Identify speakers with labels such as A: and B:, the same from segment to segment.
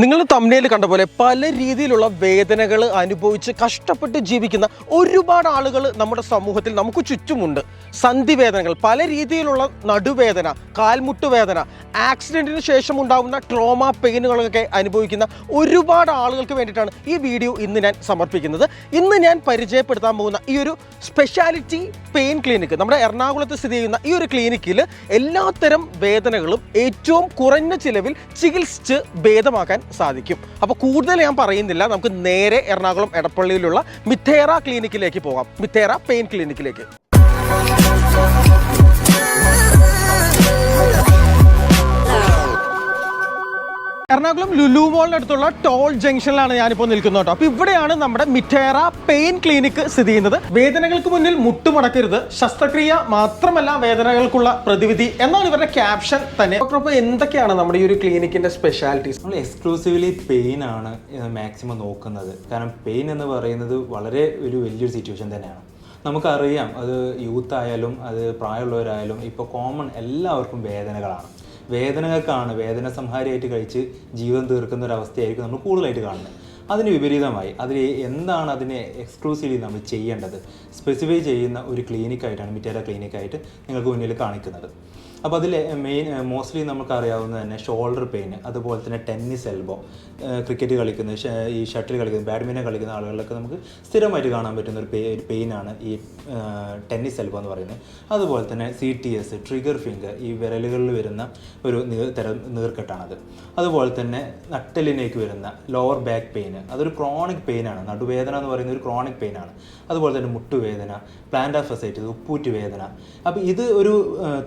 A: നിങ്ങൾ തമ്മിൽ കണ്ട പോലെ പല രീതിയിലുള്ള വേദനകൾ അനുഭവിച്ച് കഷ്ടപ്പെട്ട് ജീവിക്കുന്ന ഒരുപാട് ആളുകൾ നമ്മുടെ സമൂഹത്തിൽ നമുക്ക് ചുറ്റുമുണ്ട്. സന്ധി വേദനകൾ പല രീതിയിലുള്ള നടുവേദന കാൽമുട്ട് വേദന ആക്സിഡന്റിന് ശേഷം ഉണ്ടാകുന്ന ട്രോമ പെയിനുകളൊക്കെ അനുഭവിക്കുന്ന ഒരുപാട് ആളുകൾക്ക് വേണ്ടിയിട്ടാണ് ഈ വീഡിയോ ഇന്ന് ഞാൻ സമർപ്പിക്കുന്നത്. ഇന്ന് ഞാൻ പരിചയപ്പെടുത്താൻ പോകുന്ന ഈ ഒരു സ്പെഷ്യാലിറ്റി പെയിൻ ക്ലിനിക്ക് നമ്മുടെ എറണാകുളത്ത് സ്ഥിതി ചെയ്യുന്ന ഈ ഒരു ക്ലിനിക്കിൽ എല്ലാത്തരം വേദനകളും ഏറ്റവും കുറഞ്ഞ ചിലവിൽ ചികിത്സിച്ച് ഭേദമാക്കാൻ സാധിക്കും. അപ്പോൾ കൂടുതൽ ഞാൻ പറയുന്നില്ല. നമുക്ക് നേരെ എറണാകുളം എടപ്പള്ളിയിലുള്ള മിത്തേറ ക്ലിനിക്കിലേക്ക് പോകാം. മിത്തേറ പെയിൻ ക്ലിനിക്കിലേക്ക്. എറണാകുളം ലുലു മോളിന് അടുത്തുള്ള ടോൾ ജംഗ്ഷനിലാണ് ഞാനിപ്പോൾ നിൽക്കുന്നത് കേട്ടോ. അപ്പൊ ഇവിടെയാണ് നമ്മുടെ മിറ്റേറ പെയിൻ ക്ലിനിക്ക് സ്ഥിതി ചെയ്യുന്നത്. വേദനകൾക്ക് മുന്നിൽ മുട്ടുമടക്കരുത്. ശസ്ത്രക്രിയ മാത്രമല്ല വേദനകൾക്കുള്ള പ്രതിവിധി എന്നാണ് ഇവരുടെ ക്യാപ്ഷൻ തന്നെ. ഡോക്ടർ അപ്പോൾ എന്തൊക്കെയാണ് നമ്മുടെ ഈ ഒരു ക്ലിനിക്കിന്റെ സ്പെഷ്യാലിറ്റീസ്
B: നമ്മൾ എക്സ്ക്ലൂസീവ്ലി പെയിൻ ആണ് മാക്സിമം നോക്കുന്നത്. കാരണം പെയിൻ എന്ന് പറയുന്നത് വളരെ ഒരു വലിയൊരു സിറ്റുവേഷൻ തന്നെയാണ്. നമുക്കറിയാം അത് യൂത്ത് ആയാലും അത് പ്രായമുള്ളവരായാലും ഇപ്പോൾ കോമൺ എല്ലാവർക്കും വേദനകളാണ്. വേദനകൾക്കാണ് വേദന സംഹാരിയായിട്ട് കഴിച്ച് ജീവൻ തീർക്കുന്ന ഒരു അവസ്ഥയായിരിക്കും നമ്മൾ കൂടുതലായിട്ട് കാണുന്നത്. അതിന് വിപരീതമായി അതിൽ എന്താണ് അതിനെ എക്സ്ക്ലൂസീവ്ലി നമ്മൾ ചെയ്യേണ്ടത്? സ്പെസിഫൈ ചെയ്യുന്ന ഒരു ക്ലിനിക്കായിട്ടാണ് മിറ്റേര ക്ലിനിക്കായിട്ട് നിങ്ങൾക്ക് മുന്നിൽ കാണിക്കുന്നത്. അപ്പോൾ അതിൽ മെയിൻ മോസ്റ്റ്ലി നമുക്ക് അറിയാവുന്ന തന്നെ ഷോൾഡർ പെയിൻ അതുപോലെ തന്നെ ടെന്നീസ് എൽബോ ക്രിക്കറ്റ് കളിക്കുന്ന ഈ ഷട്ടിൽ കളിക്കുന്ന ബാഡ്മിന്റൺ കളിക്കുന്ന ആളുകളിലൊക്കെ നമുക്ക് സ്ഥിരമായിട്ട് കാണാൻ പറ്റുന്ന ഒരു പെയിൻ പെയിനാണ് ഈ ടെന്നീസ് എൽബോ എന്ന് പറയുന്നത്. അതുപോലെ തന്നെ C T S trigger finger ഈ വിരലുകളിൽ വരുന്ന ഒരു തരം നീർക്കെട്ടാണത്. അതുപോലെ തന്നെ നട്ടലിനേക്ക് വരുന്ന ലോവർ ബാക്ക് പെയിൻ അതൊരു ക്രോണിക് പെയിനാണ് നടുവേദന എന്ന് പറയുന്ന ഒരു ക്രോണിക് പെയിനാണ് അതുപോലെ തന്നെ മുട്ടുവേദന പ്ലാന്റ് ഫസൈറ്റിസ് ഉപ്പൂറ്റ് വേദന. അപ്പോൾ ഇത് ഒരു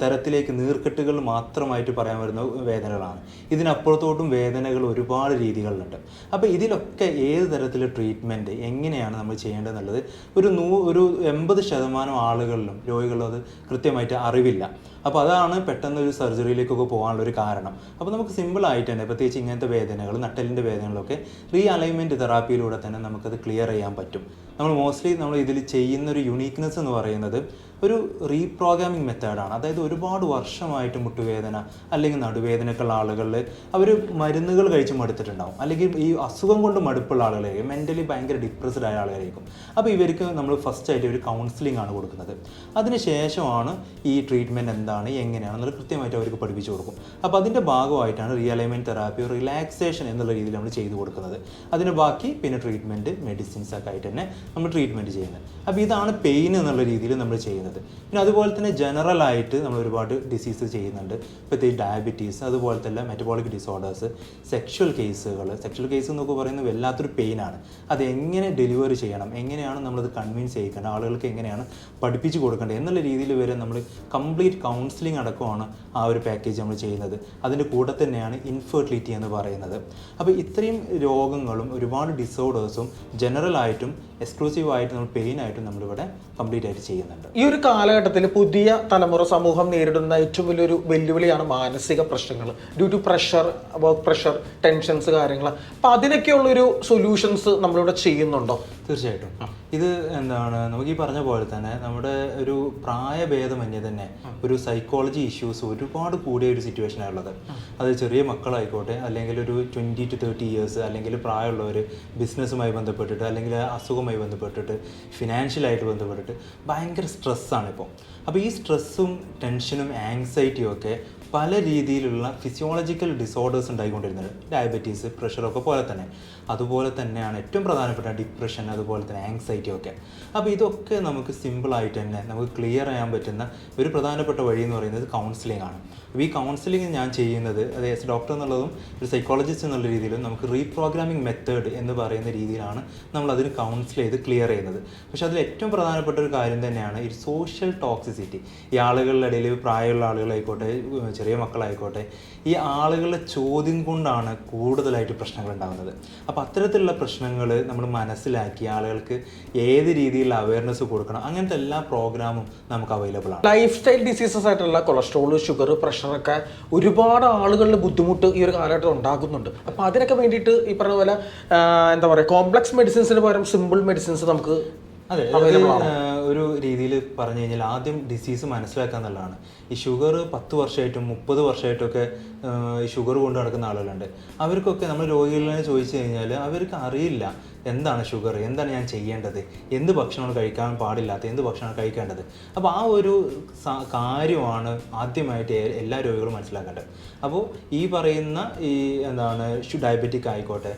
B: തരത്തിലേക്ക് നീർക്കെട്ടുകൾ മാത്രമായിട്ട് പറയാൻ വരുന്ന വേദനകളാണ്. ഇതിനപ്പുറത്തോട്ടും വേദനകൾ ഒരുപാട് രീതികളിലുണ്ട്. അപ്പോൾ ഇതിലൊക്കെ ഏത് തരത്തിലുള്ള ട്രീറ്റ്മെന്റ് എങ്ങനെയാണ് നമ്മൾ ചെയ്യേണ്ടതെന്നുള്ളത്? ഒരു നൂ ഒരു എൺപത് ശതമാനം ആളുകളിലും രോഗികളും അത് കൃത്യമായിട്ട് അറിവില്ല. അപ്പോൾ അതാണ് പെട്ടെന്ന് ഒരു സർജറിയിലേക്കൊക്കെ പോകാനുള്ള ഒരു കാരണം. അപ്പോൾ നമുക്ക് സിമ്പിൾ ആയിട്ട് തന്നെ പ്രത്യേകിച്ച് ഇങ്ങനത്തെ വേദനകൾ നട്ടലിന്റെ വേദനകളൊക്കെ റീ അലൈൻമെന്റ് തെറാപ്പിയിലൂടെ തന്നെ നമുക്കത് ക്ലിയർ ചെയ്യാൻ പറ്റും. നമ്മൾ മോസ്റ്റ്ലി നമ്മൾ ഇതിൽ ചെയ്യുന്ന ഒരു യുണീക്നെസ് എന്ന് പറയുന്നത് ഒരു റീപ്രോഗ്രാമിംഗ് മെത്തേഡാണ് അതായത് ഒരുപാട് വർഷമായിട്ട് മുട്ടുവേദന അല്ലെങ്കിൽ നടുവേദനക്കുള്ള ആളുകളിൽ അവർ മരുന്നുകൾ കഴിച്ച് മടുത്തിട്ടുണ്ടാവും. അല്ലെങ്കിൽ ഈ അസുഖം കൊണ്ട് മടുപ്പുള്ള ആളുകളായിരിക്കും മെന്റലി ഭയങ്കര ഡിപ്രസ്ഡ് ആയ ആളുകളായിരിക്കും. അപ്പോൾ ഇവർക്ക് നമ്മൾ ഫസ്റ്റ് ആയിട്ട് ഒരു കൗൺസിലിംഗ് ആണ് കൊടുക്കുന്നത്. അതിന് ശേഷമാണ് ഈ ട്രീറ്റ്മെന്റ് എന്താണ് എങ്ങനെയാണ് എന്നുള്ളത് കൃത്യമായിട്ട് അവർക്ക് പഠിപ്പിച്ചു കൊടുക്കും. അപ്പോൾ അതിന്റെ ഭാഗമായിട്ടാണ് റിയലൈൻമെന്റ് തെറാപ്പി റിലാക്സേഷൻ എന്നുള്ള രീതിയിൽ നമ്മൾ ചെയ്തു കൊടുക്കുന്നത്. അതിന് ബാക്കി പിന്നെ ട്രീറ്റ്മെന്റ് മെഡിസിൻസ് ഒക്കെ ആയിട്ട് തന്നെ നമ്മൾ ട്രീറ്റ്മെന്റ് ചെയ്യുന്നത്. അപ്പോൾ ഇതാണ് പെയിൻ എന്നുള്ള രീതിയിൽ നമ്മൾ ചെയ്യുന്നത്. പിന്നെ അതുപോലെ തന്നെ ജനറൽ ആയിട്ട് നമ്മൾ ഒരുപാട് ഡിസീസ് ചെയ്യുന്നുണ്ട്. പ്രത്യേകിച്ച് ഡയബറ്റീസ് അതുപോലെ തന്നെ മെറ്റബോളിക് ഡിസോർഡേഴ്സ് സെക്ഷൽ കേസുകൾ സെക്ഷൽ കേസ് എന്നൊക്കെ പറയുന്നത് വല്ലാത്തൊരു പെയിനാണ് അത് എങ്ങനെ ഡെലിവറി ചെയ്യണം? എങ്ങനെയാണ് നമ്മളത് കൺവിൻസ് ചെയ്യിക്കേണ്ടത്? ആളുകൾക്ക് എങ്ങനെയാണ് പഠിപ്പിച്ചു കൊടുക്കേണ്ടത്? എന്നുള്ള രീതിയിൽ വരെ നമ്മൾ കംപ്ലീറ്റ് കൗൺസിലിംഗ് അടക്കമാണ് ആ ഒരു പാക്കേജ് നമ്മൾ ചെയ്യുന്നത്. അതിന്റെ കൂടെ തന്നെയാണ് ഇൻഫെർട്ടിലിറ്റി എന്ന് പറയുന്നത്. അപ്പോൾ ഇത്രയും രോഗങ്ങളും ഒരുപാട് ഡിസോർഡേഴ്സും ജനറൽ ആയിട്ടും എക്സ്ക്ലൂസീവ് ആയിട്ട് നമ്മൾ പെയിൻ ആയിട്ടും നമ്മളിവിടെ കംപ്ലീറ്റ് ആയിട്ട് ചെയ്യുന്നുണ്ട്.
A: ഈ ഒരു കാലഘട്ടത്തിൽ പുതിയ തലമുറ സമൂഹം നേരിടുന്ന ഏറ്റവും വലിയൊരു വെല്ലുവിളിയാണ് മാനസിക പ്രശ്നങ്ങൾ. Due to pressure work pressure tensions കാര്യങ്ങൾ. അപ്പം അതിനൊക്കെയുള്ളൊരു സൊല്യൂഷൻസ് നമ്മളിവിടെ ചെയ്യുന്നുണ്ടോ?
B: തീർച്ചയായിട്ടും. ഇത് എന്താണ്? നമുക്ക് ഈ പറഞ്ഞ പോലെ തന്നെ നമ്മുടെ ഒരു പ്രായഭേദമന്യേ തന്നെ ഒരു സൈക്കോളജി ഇഷ്യൂസ് ഒരുപാട് കൂടിയ ഒരു സിറ്റുവേഷൻ ഉള്ളത്. അത് ചെറിയ മക്കളായിക്കോട്ടെ അല്ലെങ്കിൽ ഒരു ട്വന്റി ടു തേർട്ടി ഇയേഴ്സ് അല്ലെങ്കിൽ പ്രായമുള്ളവർ ബിസിനസ്സുമായി ബന്ധപ്പെട്ടിട്ട് അല്ലെങ്കിൽ അസുഖമായി ബന്ധപ്പെട്ടിട്ട് ഫിനാൻഷ്യലായിട്ട് ബന്ധപ്പെട്ടിട്ട് ഭയങ്കര സ്ട്രെസ്സാണ് ഇപ്പോൾ അപ്പോൾ ഈ സ്ട്രെസ്സും ടെൻഷനും ആങ്സൈറ്റിയും ഒക്കെ പല രീതിയിലുള്ള ഫിസിയോളജിക്കൽ ഡിസോർഡേഴ്സ് ഉണ്ടായിക്കൊണ്ടിരുന്നത്. ഡയബറ്റീസ് പ്രഷറൊക്കെ പോലെ തന്നെ. അതുപോലെ തന്നെയാണ് ഏറ്റവും പ്രധാനപ്പെട്ട ഡിപ്രഷൻ അതുപോലെ തന്നെ ആങ്സൈറ്റി ഒക്കെ. അപ്പോൾ ഇതൊക്കെ നമുക്ക് സിമ്പിളായിട്ട് തന്നെ നമുക്ക് ക്ലിയർ ചെയ്യാൻ പറ്റുന്ന ഒരു പ്രധാനപ്പെട്ട വഴി എന്ന് പറയുന്നത് കൗൺസിലിംഗ് ആണ്. അപ്പോൾ ഈ കൗൺസിലിംഗ് ഞാൻ ചെയ്യുന്നത് അത് എസ് ഡോക്ടർ എന്നുള്ളതും ഒരു സൈക്കോളജിസ്റ്റ് എന്നുള്ള രീതിയിലും നമുക്ക് റീപ്രോഗ്രാമിംഗ് മെത്തേഡ് എന്ന് പറയുന്ന രീതിയിലാണ് നമ്മൾ അതിന് കൗൺസിൽ ചെയ്ത് ക്ലിയർ ചെയ്യുന്നത്. പക്ഷേ അതിൽ ഏറ്റവും പ്രധാനപ്പെട്ട ഒരു കാര്യം തന്നെയാണ് ഈ സോഷ്യൽ ടോക്സിസിറ്റി ഈ ആളുകളുടെ ഇടയിൽ പ്രായമുള്ള ആളുകളായിക്കോട്ടെ ചെറിയ മക്കളായിക്കോട്ടെ ഈ ആളുകളുടെ ചോദ്യം കൊണ്ടാണ് കൂടുതലായിട്ട് പ്രശ്നങ്ങൾ ഉണ്ടാകുന്നത്. അപ്പോൾ അത്തരത്തിലുള്ള പ്രശ്നങ്ങൾ നമ്മൾ മനസ്സിലാക്കി ആളുകൾക്ക് ഏത് രീതിയിലുള്ള അവയർനെസ് കൊടുക്കണം അങ്ങനത്തെ എല്ലാ പ്രോഗ്രാമും നമുക്ക് അവൈലബിൾ ആണ്.
A: ലൈഫ് സ്റ്റൈൽ ഡിസീസസ് ആയിട്ടുള്ള കൊളസ്ട്രോൾ ഷുഗർ പ്രഷറൊക്കെ ഒരുപാട് ആളുകളുടെ ബുദ്ധിമുട്ട് ഈ ഒരു കാലഘട്ടം ഉണ്ടാക്കുന്നുണ്ട് അപ്പോൾ അതിനൊക്കെ വേണ്ടിയിട്ട് ഈ പറഞ്ഞ പോലെ എന്താ പറയുക കോംപ്ലക്സ് മെഡിസിൻസിന് പകരം സിമ്പിൾ മെഡിസിൻസ് നമുക്ക്
B: അതെ ഒരു രീതിയിൽ പറഞ്ഞു കഴിഞ്ഞാൽ ആദ്യം ഡിസീസ് മനസ്സിലാക്കുക എന്നുള്ളതാണ്. ഈ ഷുഗർ പത്ത് വർഷമായിട്ടും മുപ്പത് വർഷമായിട്ടൊക്കെ ഈ ഷുഗർ കൊണ്ട് നടക്കുന്ന ആളുകളുണ്ട്. അവർക്കൊക്കെ നമ്മൾ രോഗികളെ ചോദിച്ചു കഴിഞ്ഞാൽ അവർക്ക് അറിയില്ല എന്താണ് ഷുഗർ എന്താണ് ഞാൻ ചെയ്യേണ്ടത്? എന്ത് ഭക്ഷണമാണ് കഴിക്കാൻ പാടില്ലാത്ത എന്ത് ഭക്ഷണമാണ് കഴിക്കേണ്ടത്? അപ്പോൾ ആ ഒരു കാര്യമാണ് ആദ്യമായിട്ട് എല്ലാ രോഗികളും മനസ്സിലാക്കേണ്ടത്. അപ്പോൾ ഈ പറയുന്ന ഈ എന്താണ് ഡയബറ്റിക് ആയിക്കോട്ടെ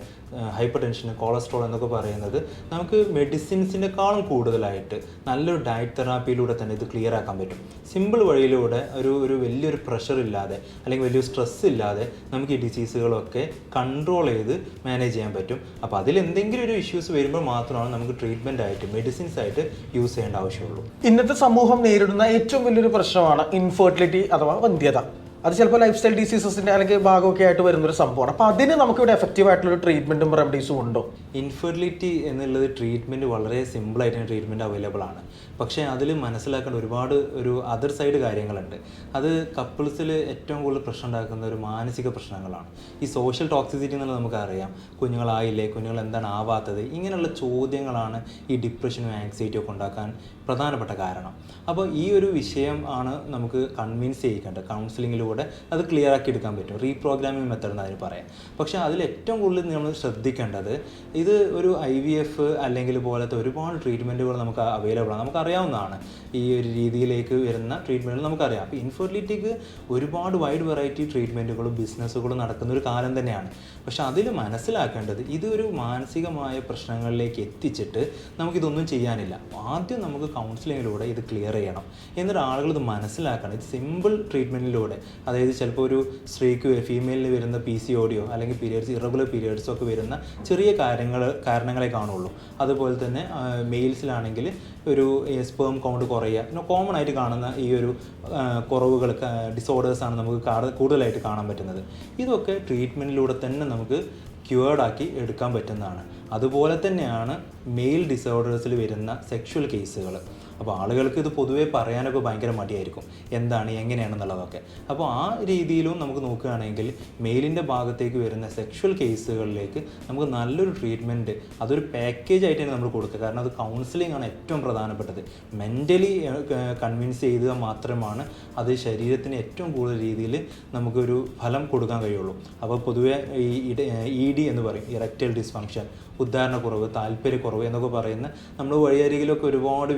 B: ഹൈപ്പർ ടെൻഷൻ കൊളസ്ട്രോൾ എന്നൊക്കെ പറയുന്നത് നമുക്ക് മെഡിസിൻസിനേക്കാളും കൂടുതലായിട്ട് നല്ലൊരു ഡയറ്റ് തെറാപ്പിയിലൂടെ തന്നെ ഇത് ക്ലിയർ ആക്കാൻ പറ്റും. സിമ്പിൾ വഴിയിലൂടെ ഒരു ഒരു വലിയൊരു പ്രഷർ ഇല്ലാതെ അല്ലെങ്കിൽ വലിയൊരു സ്ട്രെസ് ഇല്ലാതെ നമുക്ക് ഈ ഡിസീസുകളൊക്കെ കൺട്രോൾ ചെയ്ത് മാനേജ് ചെയ്യാൻ പറ്റും. അപ്പോൾ അതിൽ എന്തെങ്കിലും ഒരു ഇഷ്യൂസ് വരുമ്പോൾ മാത്രമാണ് നമുക്ക് ട്രീറ്റ്മെന്റ് ആയിട്ട് മെഡിസിൻസ് ആയിട്ട് യൂസ് ചെയ്യേണ്ട ആവശ്യമുള്ളൂ.
A: ഇന്നത്തെ സമൂഹം നേരിടുന്ന ഏറ്റവും വലിയൊരു പ്രശ്നമാണ് ഇൻഫെർട്ടിലിറ്റി അഥവാ വന്ധ്യത. അത് ചിലപ്പോൾ ലൈഫ് സ്റ്റൈൽ ഡിസീസസിന്റെ അല്ലെങ്കിൽ ഭാഗമൊക്കെ ആയിട്ട് വരുന്ന ഒരു സംഭവമാണ്. അപ്പൊ അതിന് നമുക്ക് ഇവിടെ എഫക്റ്റീവ് ആയിട്ടുള്ള ട്രീറ്റ്മെന്റും റെമഡീസും ഉണ്ടോ?
B: ഇൻഫെർട്ടിലിറ്റി എന്നുള്ളത് ട്രീറ്റ്മെന്റ് വളരെ സിമ്പിൾ സിമ്പിളായിട്ട് ട്രീറ്റ്മെന്റ് അവൈലബിൾ ആണ്. പക്ഷേ അതിൽ മനസ്സിലാക്കേണ്ട ഒരുപാട് ഒരു അതർ സൈഡ് കാര്യങ്ങളുണ്ട്. അത് കപ്പിൾസിൽ ഏറ്റവും കൂടുതൽ പ്രശ്നം ഉണ്ടാക്കുന്ന ഒരു മാനസിക പ്രശ്നങ്ങളാണ്. ഈ സോഷ്യൽ ടോക്സിസിറ്റി എന്നുള്ളത് നമുക്കറിയാം. കുഞ്ഞുങ്ങളായില്ലേ? കുഞ്ഞുങ്ങൾ എന്താണ് ആവാത്തത്? ഇങ്ങനെയുള്ള ചോദ്യങ്ങളാണ് ഈ ഡിപ്രഷനും ആങ്സൈറ്റിയും ഒക്കെ ഉണ്ടാക്കാൻ പ്രധാനപ്പെട്ട കാരണം. അപ്പോൾ ഈ ഒരു വിഷയം ആണ് നമുക്ക് കൺവിൻസ് ചെയ്യിക്കേണ്ടത്. കൗൺസിലിങ്ങിലൂടെ അത് ക്ലിയർ ആക്കി എടുക്കാൻ പറ്റും. റീപ്രോഗ്രാമിംഗ് മെത്തേഡ് എന്ന് അതിന് പറയാം. പക്ഷേ അതിൽ ഏറ്റവും കൂടുതൽ നമ്മൾ ശ്രദ്ധിക്കേണ്ടത് ഇത് ഒരു ഐ വി എഫ് അല്ലെങ്കിൽ പോലത്തെ ഒരുപാട് ട്രീറ്റ്മെന്റുകൾ നമുക്ക് അവൈലബിൾ ആണ്. നമുക്കറിയാവുന്നതാണ്. ഈ ഒരു രീതിയിലേക്ക് വരുന്ന ട്രീറ്റ്മെന്റുകൾ നമുക്കറിയാം. അപ്പോൾ ഇൻഫെർട്ടിലിറ്റിക്ക് ഒരുപാട് വൈഡ് വെറൈറ്റി ട്രീറ്റ്മെന്റുകളും ബിസിനസ്സുകളും നടക്കുന്ന ഒരു കാലം തന്നെയാണ്. പക്ഷെ അതിൽ മനസ്സിലാക്കേണ്ടത് ഇതൊരു മാനസികമായ പ്രശ്നങ്ങളിലേക്ക് എത്തിച്ചിട്ട് നമുക്കിതൊന്നും ചെയ്യാനില്ല. ആദ്യം നമുക്ക് കൗൺസിലിങ്ങിലൂടെ ഇത് ക്ലിയർ ചെയ്യണം. എന്നിട്ട് ആളുകൾ ഇത് മനസ്സിലാക്കണം. ഇത് സിമ്പിൾ ട്രീറ്റ്മെന്റിലൂടെ അതായത് ചിലപ്പോൾ ഒരു സ്ത്രീക്ക് ഫീമെയിലിന് വരുന്ന പി സി ഓഡിയോ അല്ലെങ്കിൽ പീരിയഡ്സ് ഇറഗുലർ പീരിയഡ്സ് ഒക്കെ വരുന്ന ചെറിയ കാര്യങ്ങൾ കാരണങ്ങളെ കാണുള്ളൂ. അതുപോലെ തന്നെ മെയിൽസിലാണെങ്കിൽ ഒരു സ്പേം കൗണ്ട് കുറയുക. കോമൺ ആയിട്ട് കാണുന്ന ഈ ഒരു കുറവുകൾ ഡിസോർഡേഴ്സാണ് നമുക്ക് കൂടുതലായിട്ട് കാണാൻ പറ്റുന്നത്. ഇതൊക്കെ ട്രീറ്റ്മെന്റിലൂടെ തന്നെ നമുക്ക് ക്യൂർഡ് ആക്കി എടുക്കാൻ പറ്റുന്നതാണ്. അതുപോലെ തന്നെയാണ് മെയിൽ ഡിസോർഡേഴ്സിൽ വരുന്ന സെക്ഷൽ കേസുകൾ അപ്പോൾ ആളുകൾക്ക് ഇത് പൊതുവേ പറയാനൊക്കെ ഭയങ്കര മടിയായിരിക്കും. എന്താണ് എങ്ങനെയാണെന്നുള്ളതൊക്കെ. അപ്പോൾ ആ രീതിയിലും നമുക്ക് നോക്കുകയാണെങ്കിൽ മെയിലിന്റെ ഭാഗത്തേക്ക് വരുന്ന സെക്ഷൽ കേസുകളിലേക്ക് നമുക്ക് നല്ലൊരു ട്രീറ്റ്മെന്റ് അതൊരു പാക്കേജ് ആയിട്ട് തന്നെ നമ്മൾ കൊടുക്കുക. കാരണം അത് കൗൺസിലിംഗ് ആണ് ഏറ്റവും പ്രധാനപ്പെട്ടത്. മെന്റലി കൺവിൻസ് ചെയ്തുക മാത്രമാണ് അത് ശരീരത്തിന് ഏറ്റവും കൂടുതൽ രീതിയിൽ നമുക്കൊരു ഫലം കൊടുക്കാൻ കഴിയുള്ളൂ. അപ്പോൾ പൊതുവേ ഈ ഇ ഡി എന്ന് പറയും ഇറക്റ്റൽ ഡിസ്ഫങ്ഷൻ ഉദ്ധാരണക്കുറവ് താല്പര്യക്കുറവ് എന്നൊക്കെ പറയുന്ന നമ്മൾ വഴിയരികിലൊക്കെ ഒരുപാട്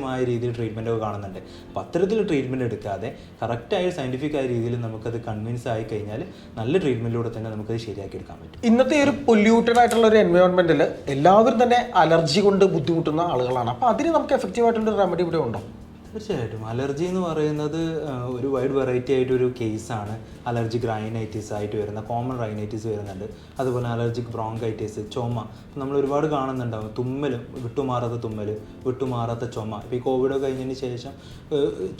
B: വ്യാജമായ രീതിയിൽ ട്രീറ്റ്മെന്റ് ഒക്കെ കാണുന്നുണ്ട്. അപ്പോൾ അത്തരത്തിൽ ട്രീറ്റ്മെന്റ് എടുക്കാതെ കറക്റ്റായ സയന്റിഫിക് ആയ രീതിയിൽ നമുക്കത് കൺവിൻസ് ആയി കഴിഞ്ഞാൽ നല്ല ട്രീറ്റ്മെന്റിലൂടെ തന്നെ നമുക്കത് ശരിയാക്കി എടുക്കാൻ പറ്റും.
A: ഇന്നത്തെ ഒരു പൊല്യൂട്ടഡ് ആയിട്ടുള്ള ഒരു എൻവയോൺമെന്റിൽ എല്ലാവരും തന്നെ അലർജി കൊണ്ട് ബുദ്ധിമുട്ടുന്ന ആളുകളാണ്. അപ്പോൾ അതിന് നമുക്ക് എഫക്റ്റീവ് ആയിട്ടുള്ള റെമഡി ഇവിടെ ഉണ്ടോ?
B: തീർച്ചയായിട്ടും. അലർജി എന്ന് പറയുന്നത് ഒരു വൈഡ് വെറൈറ്റി ആയിട്ട് ഒരു കേസാണ് അലർജിക് റൈനൈറ്റിസ് ആയിട്ട് വരുന്ന കോമൺ റൈനൈറ്റിസ് വരുന്നുണ്ട്. അതുപോലെ അലർജിക് ബ്രോങ്കൈറ്റിസ് ചുമ. നമ്മൾ ഒരുപാട് കാണുന്നുണ്ടാവും. തുമ്മൽ വിട്ടുമാറാത്ത തുമ്മൽ വിട്ടുമാറാത്ത ചുമ. ഇപ്പോൾ ഈ കോവിഡ് കഴിഞ്ഞതിന് ശേഷം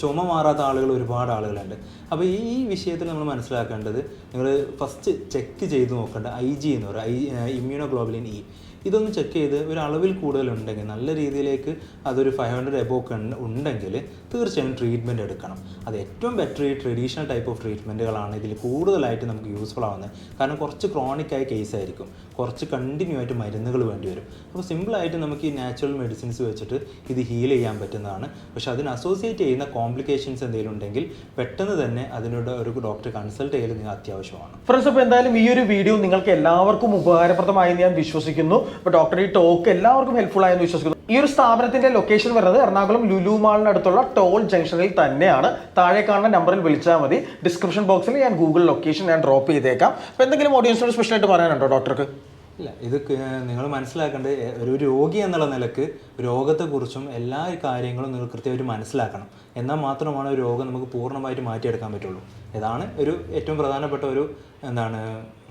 B: ചുമ മാറാത്ത ആളുകൾ ഒരുപാട് ആളുകളുണ്ട്. അപ്പോൾ ഈ ഈ വിഷയത്തിൽ നമ്മൾ മനസ്സിലാക്കേണ്ടത് നിങ്ങൾ ഫസ്റ്റ് ചെക്ക് ചെയ്ത് നോക്കേണ്ട ഐ ജി എന്ന് പറയുക ഐ ഇമ്മ്യൂണോഗ്ലോബുലിൻ ഇ ഇതൊന്ന് ചെക്ക് ചെയ്ത് ഒരു അളവിൽ കൂടുതലുണ്ടെങ്കിൽ നല്ല രീതിയിലേക്ക് അതൊരു ഫൈവ് ഹൺഡ്രഡ് എബോക്ക് ഉണ്ടെങ്കിൽ തീർച്ചയായും ട്രീറ്റ്മെന്റ് എടുക്കണം. അത് ഏറ്റവും ബെറ്റർ ഈ ട്രഡീഷണൽ ടൈപ്പ് ഓഫ് ട്രീറ്റ്മെന്റുകളാണ് ഇതിൽ കൂടുതലായിട്ട് നമുക്ക് യൂസ്ഫുൾ ആവുന്നത്. കാരണം കുറച്ച് ക്രോണിക് ആയ കേസ് ആയിരിക്കും. കുറച്ച് കണ്ടിന്യൂ ആയിട്ട് മരുന്നുകൾ വേണ്ടി വരും. അപ്പോൾ സിമ്പിളായിട്ട് നമുക്ക് ഈ നാച്ചുറൽ മെഡിസിൻസ് വെച്ചിട്ട് ഇത് ഹീൽ ചെയ്യാൻ പറ്റുന്നതാണ്. പക്ഷേ അതിന് അസോസിയേറ്റ് ചെയ്യുന്ന കോംപ്ലിക്കേഷൻസ് എന്തെങ്കിലും ഉണ്ടെങ്കിൽ പെട്ടെന്ന് തന്നെ അതിനോട് ഒരു ഡോക്ടറെ കൺസൾട്ട് ചെയ്യൽ നിങ്ങൾ അത്യാവശ്യമാണ്.
A: ഫ്രണ്ട്സ് അപ്പോൾ എന്തായാലും ഈ ഒരു വീഡിയോ നിങ്ങൾക്ക് എല്ലാവർക്കും ഉപകാരപ്രദമായി ഞാൻ വിശ്വസിക്കുന്നു. അപ്പോൾ ഡോക്ടർ ഈ ടോക്ക് എല്ലാവർക്കും ഹെൽപ്ഫുൾ ആയെന്ന് വിശ്വസിക്കുന്നു. ഈ ഒരു സ്ഥാപനത്തിന്റെ ലൊക്കേഷൻ വരുന്നത് എറണാകുളം ലുലു മാളിന് അടുത്തുള്ള ടോൾ ജംഗ്ഷനിൽ തന്നെയാണ്. താഴെ കാണുന്ന നമ്പറിൽ വിളിച്ചാൽ മതി. ഡിസ്ക്രിപ്ഷൻ ബോക്സിൽ ഞാൻ ഗൂഗിൾ ലൊക്കേഷൻ ഞാൻ ഡ്രോപ്പ് ചെയ്തേക്കാം. അപ്പോൾ എന്തെങ്കിലും ഓഡിയൻസിനോട് സ്പെഷ്യലായിട്ട് പറയാനുണ്ടോ ഡോക്ടർക്ക്
B: ഇല്ല ഇത് നിങ്ങൾ മനസ്സിലാക്കേണ്ടത് ഒരു രോഗി എന്നുള്ള നിലയ്ക്ക് രോഗത്തെക്കുറിച്ചും എല്ലാ കാര്യങ്ങളും നിങ്ങൾ കൃത്യമായിട്ട് മനസ്സിലാക്കണം. എന്നാൽ മാത്രമാണ് ഒരു രോഗം നമുക്ക് പൂർണമായിട്ട് മാറ്റിയെടുക്കാൻ പറ്റുള്ളൂ. ഇതാണ് ഒരു ഏറ്റവും പ്രധാനപ്പെട്ട ഒരു എന്താണ്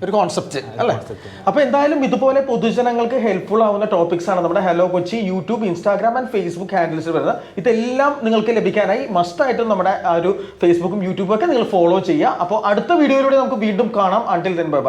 A: ഒരു കോൺസെപ്റ്റ് അല്ലേ?
B: അപ്പൊ
A: അപ്പോൾ എന്തായാലും ഇതുപോലെ പൊതുജനങ്ങൾക്ക് ഹെൽപ്ഫുൾ ആവുന്ന ടോപ്പിക്സ് ആണ് നമ്മുടെ hello Kochi YouTube Instagram and Facebook handles വരുന്നത്. ഇതെല്ലാം നിങ്ങൾക്ക് ലഭിക്കാനായി മസ്റ്റ് ആയിട്ടും നമ്മുടെ ആ ഒരു ഫേസ്ബുക്കും യൂട്യൂബും ഒക്കെ നിങ്ങൾ ഫോളോ ചെയ്യുക. അപ്പോൾ അടുത്ത വീഡിയോയിലൂടെ നമുക്ക് വീണ്ടും കാണാം. Until then bye